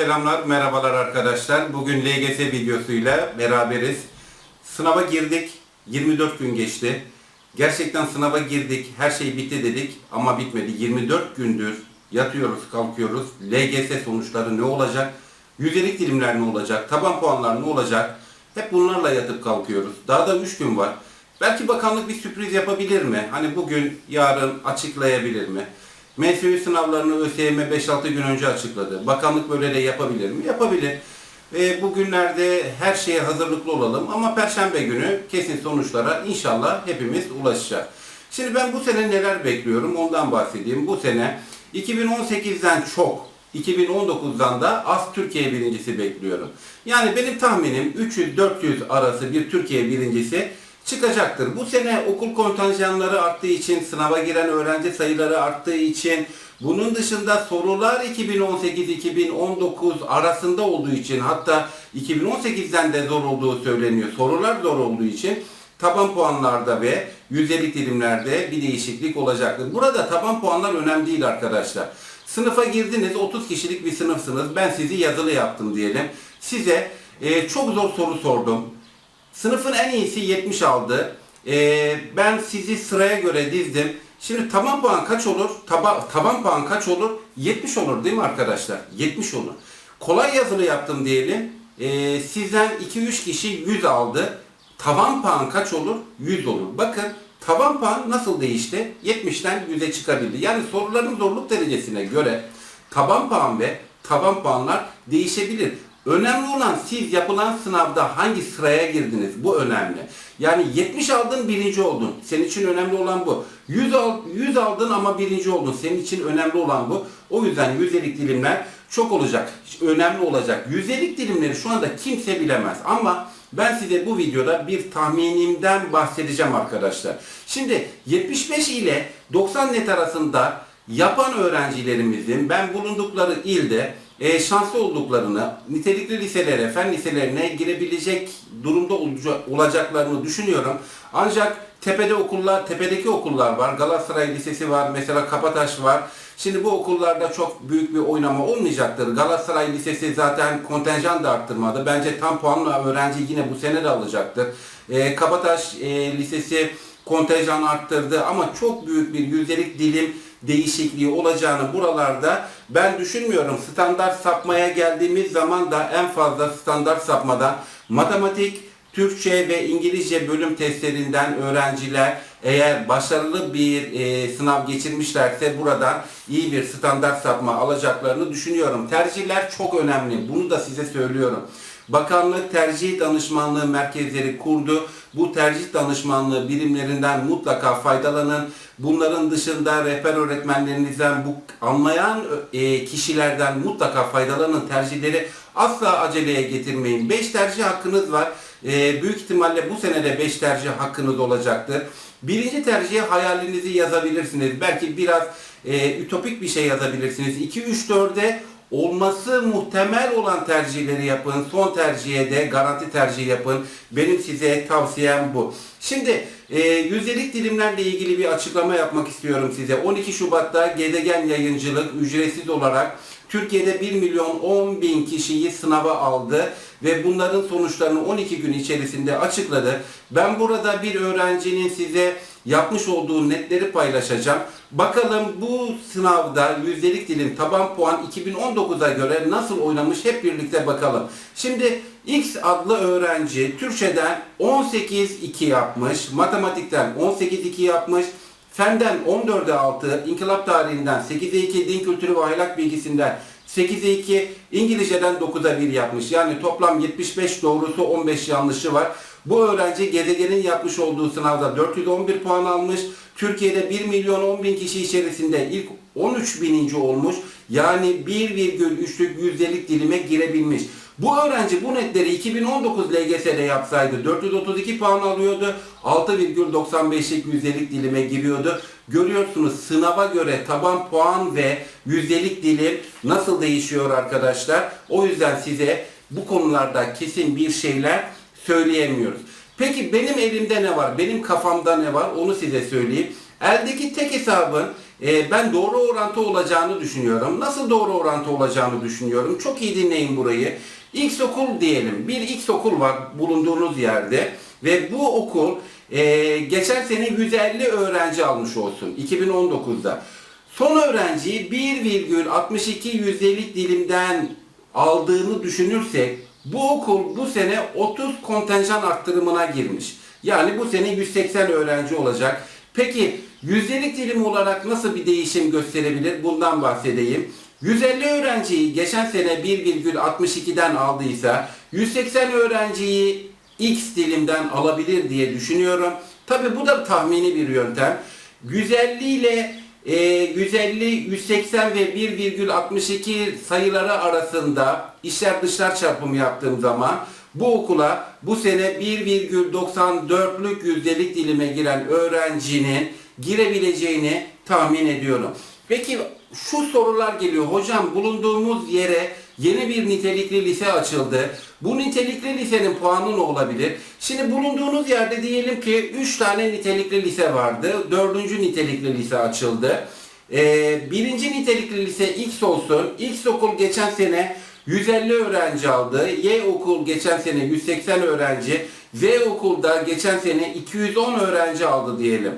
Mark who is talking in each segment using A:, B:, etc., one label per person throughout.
A: selamlar, merhabalar arkadaşlar. Bugün LGS videosuyla beraberiz. Sınava girdik, 24 gün geçti. Gerçekten sınava girdik, her şey bitti dedik ama bitmedi. 24 gündür yatıyoruz, kalkıyoruz. LGS sonuçları ne olacak? Yüzelik dilimler ne olacak? Taban puanlar ne olacak? Hep bunlarla yatıp kalkıyoruz. Daha da 3 gün var. Belki bakanlık bir sürpriz yapabilir mi? Hani bugün, yarın açıklayabilir mi? MSÜ sınavlarını ÖSYM 5-6 gün önce açıkladı. Bakanlık böyle de yapabilir mi? Yapabilir. Ve bugünlerde her şeye hazırlıklı olalım ama Perşembe günü kesin sonuçlara inşallah hepimiz ulaşacağız. Şimdi ben bu sene neler bekliyorum ondan bahsedeyim. Bu sene 2018'den çok 2019'dan da az Türkiye birincisi bekliyorum. Yani benim tahminim 300-400 arası bir Türkiye birincisi çıkacaktır. Bu sene okul kontenjanları arttığı için, sınava giren öğrenci sayıları arttığı için, bunun dışında sorular 2018-2019 arasında olduğu için, hatta 2018'den de zor olduğu söyleniyor. Sorular zor olduğu için taban puanlarda ve yüzdelik dilimlerde bir değişiklik olacaktır. Burada taban puanlar önemli değil arkadaşlar. Sınıfa girdiniz, 30 kişilik bir sınıfsınız. Ben sizi yazılı yaptım diyelim. Size e, çok zor soru sordum. Sınıfın en iyisi 70 aldı. Ee, ben sizi sıraya göre dizdim. Şimdi taban puan kaç olur? Taba, taban puan kaç olur? 70 olur değil mi arkadaşlar? 70 olur. Kolay yazılı yaptım diyelim. Ee, sizden 2-3 kişi 100 aldı. Taban puan kaç olur? 100 olur. Bakın taban puan nasıl değişti? 70'ten 100'e çıkabildi. Yani soruların zorluk derecesine göre taban puan ve taban puanlar değişebilir. Önemli olan siz yapılan sınavda hangi sıraya girdiniz? Bu önemli. Yani 70 aldın birinci oldun. Senin için önemli olan bu. 100, al, 100 aldın ama birinci oldun. Senin için önemli olan bu. O yüzden yüzdelik dilimler çok olacak. Önemli olacak. Yüzdelik dilimleri şu anda kimse bilemez. Ama ben size bu videoda bir tahminimden bahsedeceğim arkadaşlar. Şimdi 75 ile 90 net arasında yapan öğrencilerimizin ben bulundukları ilde e, şanslı olduklarını, nitelikli liselere, fen liselerine girebilecek durumda olacaklarını düşünüyorum. Ancak tepede okullar, tepedeki okullar var. Galatasaray Lisesi var, mesela Kapataş var. Şimdi bu okullarda çok büyük bir oynama olmayacaktır. Galatasaray Lisesi zaten kontenjan da arttırmadı. Bence tam puanla öğrenci yine bu sene de alacaktır. E, Kabataş e, Lisesi kontenjan arttırdı ama çok büyük bir yüzdelik dilim değişikliği olacağını buralarda ben düşünmüyorum. Standart sapmaya geldiğimiz zaman da en fazla standart sapmadan matematik, Türkçe ve İngilizce bölüm testlerinden öğrenciler eğer başarılı bir e, sınav geçirmişlerse buradan iyi bir standart sapma alacaklarını düşünüyorum. Tercihler çok önemli. Bunu da size söylüyorum. Bakanlık tercih danışmanlığı merkezleri kurdu. Bu tercih danışmanlığı birimlerinden mutlaka faydalanın. Bunların dışında rehber öğretmenlerinizden, bu anlayan e, kişilerden mutlaka faydalanın. Tercihleri asla aceleye getirmeyin. 5 tercih hakkınız var. E, büyük ihtimalle bu senede 5 tercih hakkınız olacaktır. Birinci tercihe hayalinizi yazabilirsiniz. Belki biraz e, ütopik bir şey yazabilirsiniz. 2, 3, 4'e olması muhtemel olan tercihleri yapın. Son tercihe de garanti tercih yapın. Benim size tavsiyem bu. Şimdi e, yüzdelik dilimlerle ilgili bir açıklama yapmak istiyorum size. 12 Şubat'ta Gezegen Yayıncılık ücretsiz olarak Türkiye'de 1 milyon 10 bin kişiyi sınava aldı ve bunların sonuçlarını 12 gün içerisinde açıkladı. Ben burada bir öğrencinin size yapmış olduğu netleri paylaşacağım. Bakalım bu sınavda yüzdelik dilim taban puan 2019'a göre nasıl oynamış hep birlikte bakalım. Şimdi X adlı öğrenci Türkçeden 18-2 yapmış, matematikten 18-2 yapmış, Fenden 14'e 6, İnkılap tarihinden 8'e 2, din kültürü ve ahlak bilgisinden 8'e 2, İngilizceden 9'a 1 yapmış. Yani toplam 75 doğrusu 15 yanlışı var. Bu öğrenci gezegenin yapmış olduğu sınavda 411 puan almış. Türkiye'de 1 milyon 10 bin kişi içerisinde ilk 13 bininci olmuş. Yani 1,3'lük yüzdelik dilime girebilmiş. Bu öğrenci bu netleri 2019 LGS'de yapsaydı 432 puan alıyordu. 6,95'lik yüzdelik dilime giriyordu. Görüyorsunuz sınava göre taban puan ve yüzdelik dilim nasıl değişiyor arkadaşlar. O yüzden size bu konularda kesin bir şeyler söyleyemiyoruz. Peki benim elimde ne var? Benim kafamda ne var? Onu size söyleyeyim. Eldeki tek hesabın e, ben doğru orantı olacağını düşünüyorum. Nasıl doğru orantı olacağını düşünüyorum? Çok iyi dinleyin burayı. X okul diyelim. Bir X okul var bulunduğunuz yerde ve bu okul e, geçen sene 150 öğrenci almış olsun 2019'da. Son öğrenciyi 1,62 yüzdelik dilimden aldığını düşünürsek bu okul bu sene 30 kontenjan arttırımına girmiş. Yani bu sene 180 öğrenci olacak. Peki yüzdelik dilim olarak nasıl bir değişim gösterebilir? Bundan bahsedeyim. 150 öğrenciyi geçen sene 1,62'den aldıysa 180 öğrenciyi X dilimden alabilir diye düşünüyorum. Tabi bu da tahmini bir yöntem. 150 ile e, 150, 180 ve 1,62 sayıları arasında işler dışlar çarpımı yaptığım zaman bu okula bu sene 1,94'lük yüzdelik dilime giren öğrencinin girebileceğini tahmin ediyorum. Peki şu sorular geliyor. Hocam bulunduğumuz yere yeni bir nitelikli lise açıldı. Bu nitelikli lisenin puanı ne olabilir? Şimdi bulunduğunuz yerde diyelim ki 3 tane nitelikli lise vardı. 4. nitelikli lise açıldı. Ee, birinci nitelikli lise X olsun. X okul geçen sene 150 öğrenci aldı. Y okul geçen sene 180 öğrenci. Z okulda geçen sene 210 öğrenci aldı diyelim.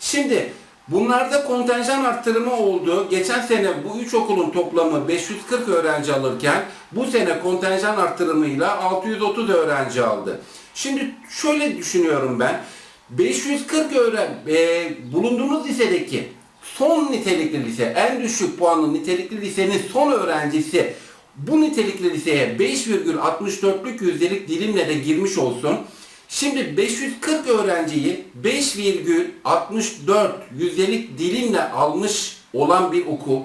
A: Şimdi bunlarda kontenjan arttırımı oldu. Geçen sene bu 3 okulun toplamı 540 öğrenci alırken bu sene kontenjan arttırımıyla 630 öğrenci aldı. Şimdi şöyle düşünüyorum ben. 540 öğren e, bulunduğumuz lisedeki son nitelikli lise, en düşük puanlı nitelikli lisenin son öğrencisi bu nitelikli liseye 5,64'lük yüzdelik dilimle de girmiş olsun. Şimdi 540 öğrenciyi 5,64 yüzdelik dilimle almış olan bir okul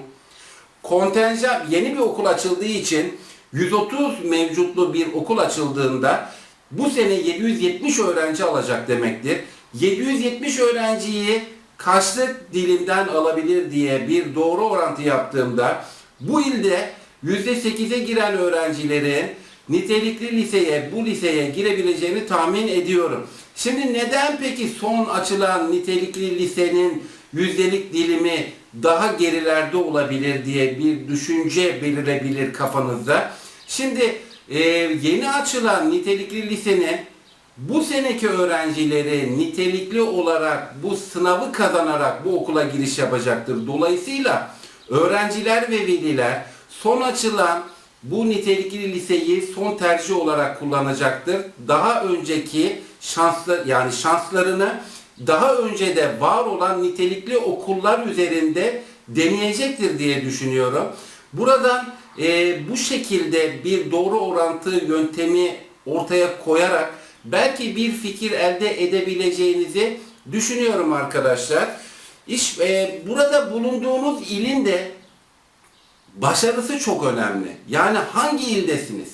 A: kontenjan yeni bir okul açıldığı için 130 mevcutlu bir okul açıldığında bu sene 770 öğrenci alacak demektir. 770 öğrenciyi kaçlık dilimden alabilir diye bir doğru orantı yaptığımda bu ilde %8'e giren öğrencilerin nitelikli liseye, bu liseye girebileceğini tahmin ediyorum. Şimdi neden peki son açılan nitelikli lisenin yüzdelik dilimi daha gerilerde olabilir diye bir düşünce belirebilir kafanızda. Şimdi e, yeni açılan nitelikli lisenin bu seneki öğrencileri nitelikli olarak bu sınavı kazanarak bu okula giriş yapacaktır. Dolayısıyla öğrenciler ve veliler son açılan bu nitelikli liseyi son tercih olarak kullanacaktır. Daha önceki şanslı yani şanslarını daha önce de var olan nitelikli okullar üzerinde deneyecektir diye düşünüyorum. Buradan e, bu şekilde bir doğru orantı yöntemi ortaya koyarak belki bir fikir elde edebileceğinizi düşünüyorum arkadaşlar. İş, e, burada bulunduğunuz ilin de başarısı çok önemli. Yani hangi ildesiniz?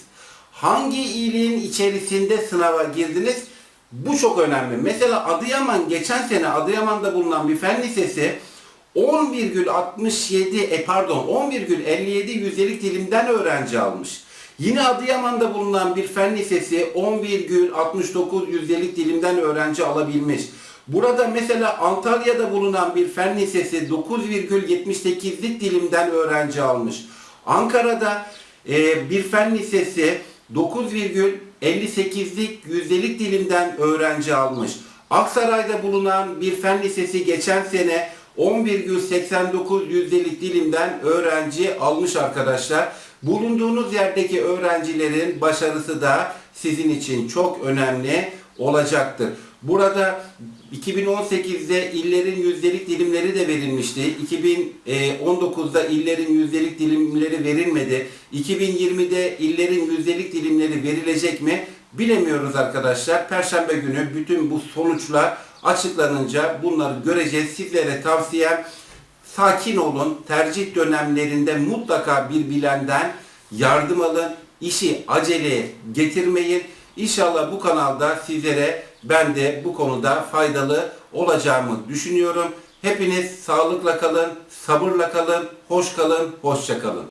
A: Hangi ilin içerisinde sınava girdiniz? Bu çok önemli. Mesela Adıyaman geçen sene Adıyaman'da bulunan bir fen lisesi 10,67 e pardon 11,57 yüzdelik dilimden öğrenci almış. Yine Adıyaman'da bulunan bir fen lisesi 10,69 yüzdelik dilimden öğrenci alabilmiş. Burada mesela Antalya'da bulunan bir fen lisesi 9,78'lik dilimden öğrenci almış. Ankara'da e, bir fen lisesi 9,58'lik yüzdelik dilimden öğrenci almış. Aksaray'da bulunan bir fen lisesi geçen sene 10,89 yüzdelik dilimden öğrenci almış arkadaşlar. Bulunduğunuz yerdeki öğrencilerin başarısı da sizin için çok önemli olacaktır. Burada 2018'de illerin yüzdelik dilimleri de verilmişti. 2019'da illerin yüzdelik dilimleri verilmedi. 2020'de illerin yüzdelik dilimleri verilecek mi? Bilemiyoruz arkadaşlar. Perşembe günü bütün bu sonuçlar açıklanınca bunları göreceğiz. Sizlere tavsiyem sakin olun. Tercih dönemlerinde mutlaka bir bilenden yardım alın. İşi aceleye getirmeyin. İnşallah bu kanalda sizlere ben de bu konuda faydalı olacağımı düşünüyorum. Hepiniz sağlıkla kalın, sabırla kalın, hoş kalın, hoşça kalın.